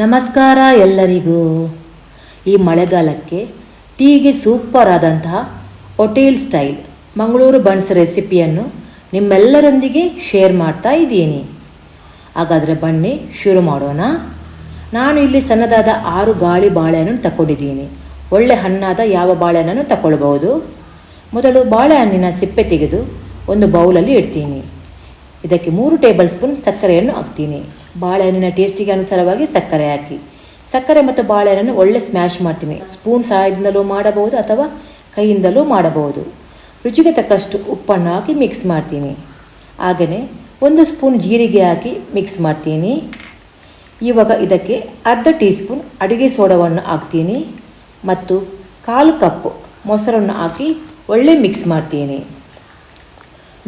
ನಮಸ್ಕಾರ ಎಲ್ಲರಿಗೂ. ಈ ಮಳೆಗಾಲಕ್ಕೆ ಟೀಗೆ ಸೂಪರ್ ಆದಂತಹ ಹೋಟೆಲ್ ಸ್ಟೈಲ್ ಮಂಗಳೂರು ಬನ್ಸ್ ರೆಸಿಪಿಯನ್ನು ನಿಮ್ಮೆಲ್ಲರೊಂದಿಗೆ ಶೇರ್ ಮಾಡ್ತಾ ಇದ್ದೀನಿ. ಹಾಗಾದರೆ ಬನ್ನಿ ಶುರು ಮಾಡೋಣ. ನಾನು ಇಲ್ಲಿ ಸಣ್ಣದಾದ ಆರು ಗಾಳಿ ಬಾಳೆಹಣ್ಣು ತಗೊಂಡಿದ್ದೀನಿ ಒಳ್ಳೆ ಹಣ್ಣಾದ ಯಾವ ಬಾಳೆಹಣ್ಣನ್ನು ತಗೊಳ್ಬಹುದು ಮೊದಲು ಬಾಳೆಹಣ್ಣಿನ ಸಿಪ್ಪೆ ತೆಗೆದು ಒಂದು ಬೌಲಲ್ಲಿ ಇಡ್ತೀನಿ. ಇದಕ್ಕೆ ಮೂರು ಟೇಬಲ್ ಸ್ಪೂನ್ ಸಕ್ಕರೆಯನ್ನು ಹಾಕ್ತೀನಿ. ಬಾಳೆಹಣ್ಣಿನ ಟೇಸ್ಟಿಗೆ ಅನುಸಾರವಾಗಿ ಸಕ್ಕರೆ ಹಾಕಿ. ಸಕ್ಕರೆ ಮತ್ತು ಬಾಳೆಹಣ್ಣನ್ನು ಒಳ್ಳೆ ಸ್ಮ್ಯಾಶ್ ಮಾಡ್ತೀನಿ. ಸ್ಪೂನ್ ಸಹಾಯದಿಂದಲೂ ಮಾಡಬಹುದು ಅಥವಾ ಕೈಯಿಂದಲೂ ಮಾಡಬಹುದು. ರುಚಿಗೆ ತಕ್ಕಷ್ಟು ಉಪ್ಪನ್ನು ಹಾಕಿ ಮಿಕ್ಸ್ ಮಾಡ್ತೀನಿ. ಹಾಗೆಯೇ ಒಂದು ಸ್ಪೂನ್ ಜೀರಿಗೆ ಹಾಕಿ ಮಿಕ್ಸ್ ಮಾಡ್ತೀನಿ. ಇವಾಗ ಇದಕ್ಕೆ ಅರ್ಧ ಟೀ ಸ್ಪೂನ್ ಅಡುಗೆ ಸೋಡವನ್ನು ಹಾಕ್ತೀನಿ ಮತ್ತು ಕಾಲು ಕಪ್ ಮೊಸರನ್ನು ಹಾಕಿ ಒಳ್ಳೆ ಮಿಕ್ಸ್ ಮಾಡ್ತೀನಿ.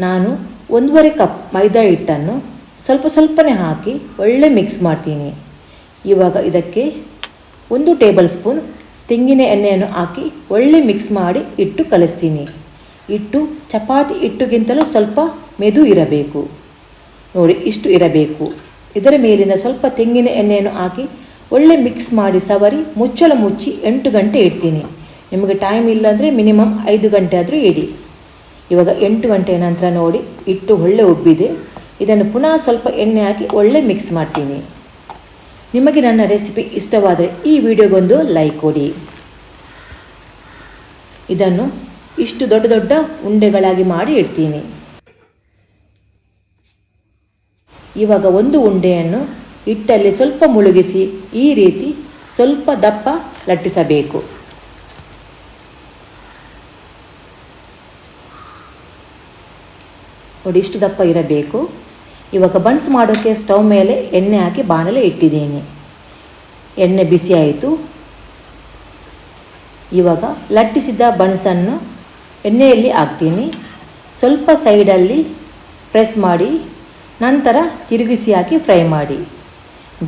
ನಾನು ಒಂದೂವರೆ ಕಪ್ ಮೈದಾ ಹಿಟ್ಟನ್ನು ಸ್ವಲ್ಪ ಸ್ವಲ್ಪನೇ ಹಾಕಿ ಒಳ್ಳೆ ಮಿಕ್ಸ್ ಮಾಡ್ತೀನಿ. ಇವಾಗ ಇದಕ್ಕೆ ಒಂದು ಟೇಬಲ್ ಸ್ಪೂನ್ ತೆಂಗಿನ ಎಣ್ಣೆಯನ್ನು ಹಾಕಿ ಒಳ್ಳೆ ಮಿಕ್ಸ್ ಮಾಡಿ ಇಟ್ಟು ಕಲಿಸ್ತೀನಿ. ಇಟ್ಟು ಚಪಾತಿ ಇಟ್ಟುಗಿಂತಲೂ ಸ್ವಲ್ಪ ಮೆದು ಇರಬೇಕು. ನೋಡಿ ಇಷ್ಟು ಇರಬೇಕು. ಇದರ ಮೇಲಿನ ಸ್ವಲ್ಪ ತೆಂಗಿನ ಎಣ್ಣೆಯನ್ನು ಹಾಕಿ ಒಳ್ಳೆ ಮಿಕ್ಸ್ ಮಾಡಿ ಸವರಿ ಮುಚ್ಚಳ ಮುಚ್ಚಿ ಎಂಟು ಗಂಟೆ ಇಡ್ತೀನಿ. ನಿಮಗೆ ಟೈಮ್ ಇಲ್ಲಾಂದರೆ ಮಿನಿಮಮ್ ಐದು ಗಂಟೆ ಆದರೂ ಇಡಿ. ಇವಾಗ ಎಂಟು ಗಂಟೆಯ ನಂತರ ನೋಡಿ ಇಟ್ಟು ಒಳ್ಳೆ ಉಬ್ಬಿದೆ. ಇದನ್ನು ಪುನಃ ಸ್ವಲ್ಪ ಎಣ್ಣೆ ಹಾಕಿ ಒಳ್ಳೆ ಮಿಕ್ಸ್ ಮಾಡ್ತೀನಿ. ನಿಮಗೆ ನನ್ನ ರೆಸಿಪಿ ಇಷ್ಟವಾದರೆ ಈ ವಿಡಿಯೋಗೊಂದು ಲೈಕ್ ಕೊಡಿ. ಇದನ್ನು ಇಷ್ಟು ದೊಡ್ಡ ದೊಡ್ಡ ಉಂಡೆಗಳಾಗಿ ಮಾಡಿ ಇಡ್ತೀನಿ. ಇವಾಗ ಒಂದು ಉಂಡೆಯನ್ನು ಹಿಟ್ಟಲ್ಲಿ ಸ್ವಲ್ಪ ಮುಳುಗಿಸಿ ಈ ರೀತಿ ಸ್ವಲ್ಪ ದಪ್ಪ ಲಟ್ಟಿಸಬೇಕು. ನೋಡಿ ಇಷ್ಟು ದಪ್ಪ ಇರಬೇಕು. ಇವಾಗ ಬನ್ಸ್ ಮಾಡೋಕ್ಕೆ ಸ್ಟವ್ ಮೇಲೆ ಎಣ್ಣೆ ಹಾಕಿ ಬಾಣಲೆ ಇಟ್ಟಿದ್ದೀನಿ. ಎಣ್ಣೆ ಬಿಸಿ ಆಯಿತು. ಇವಾಗ ಲಟ್ಟಿಸಿದ ಬನ್ಸನ್ನು ಎಣ್ಣೆಯಲ್ಲಿ ಹಾಕ್ತೀನಿ. ಸ್ವಲ್ಪ ಸೈಡಲ್ಲಿ ಪ್ರೆಸ್ ಮಾಡಿ, ನಂತರ ತಿರುಗಿಸಿ ಹಾಕಿ ಫ್ರೈ ಮಾಡಿ.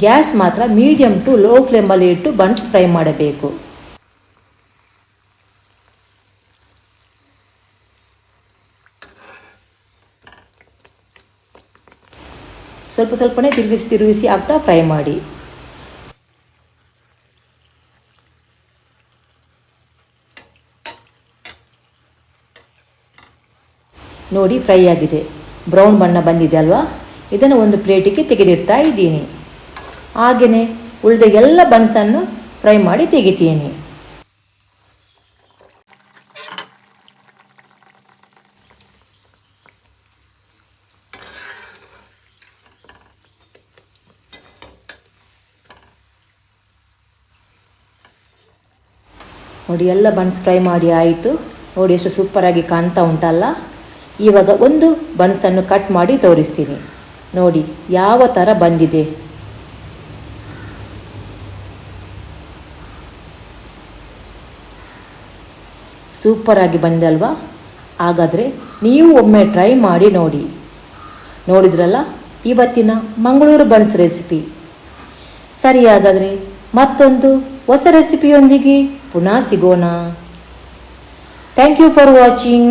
ಗ್ಯಾಸ್ ಮಾತ್ರ ಮೀಡಿಯಮ್ ಟು ಲೋ ಫ್ಲೇಮಲ್ಲಿ ಇಟ್ಟು ಬನ್ಸ್ ಫ್ರೈ ಮಾಡಬೇಕು. ಸ್ವಲ್ಪ ಸ್ವಲ್ಪನೇ ತಿರುಗಿಸಿ ತಿರುಗಿಸಿ ಆಗ್ತಾ ಫ್ರೈ ಮಾಡಿ. ನೋಡಿ ಫ್ರೈ ಆಗಿದೆ. ಬ್ರೌನ್ ಬಣ್ಣ ಬಂದಿದೆ ಅಲ್ವಾ? ಇದನ್ನು ಒಂದು ಪ್ಲೇಟಿಗೆ ತೆಗೆದಿಡ್ತಾ ಇದ್ದೀನಿ. ಹಾಗೆಯೇ ಉಳಿದ ಎಲ್ಲ ಬನ್ಸನ್ನು ಫ್ರೈ ಮಾಡಿ ತೆಗಿತೀನಿ. ನೋಡಿ, ಎಲ್ಲ ಬನ್ಸ್ ಫ್ರೈ ಮಾಡಿ ಆಯಿತು. ನೋಡಿ, ಎಷ್ಟು ಸೂಪರಾಗಿ ಕಾಣ್ತಾ ಉಂಟಲ್ಲ? ಇವಾಗ ಒಂದು ಬನ್ಸನ್ನು ಕಟ್ ಮಾಡಿ ತೋರಿಸ್ತೀನಿ. ನೋಡಿ, ಯಾವ ಥರ ಬಂದಿದೆ? ಸೂಪರಾಗಿ ಬಂದಲ್ವಾ ಹಾಗಾದರೆ ನೀವು ಒಮ್ಮೆ ಟ್ರೈ ಮಾಡಿ ನೋಡಿ. ನೋಡಿದ್ರಲ್ಲ, ಇವತ್ತಿನ ಮಂಗಳೂರು ಬನ್ಸ್ ರೆಸಿಪಿ ಸರಿ, ಹಾಗಾದರೆ ಮತ್ತೊಂದು ಹೊಸ ರೆಸಿಪಿಯೊಂದಿಗೆ पुन्हा सिगोना थँक्यू फॉर वॉचिंग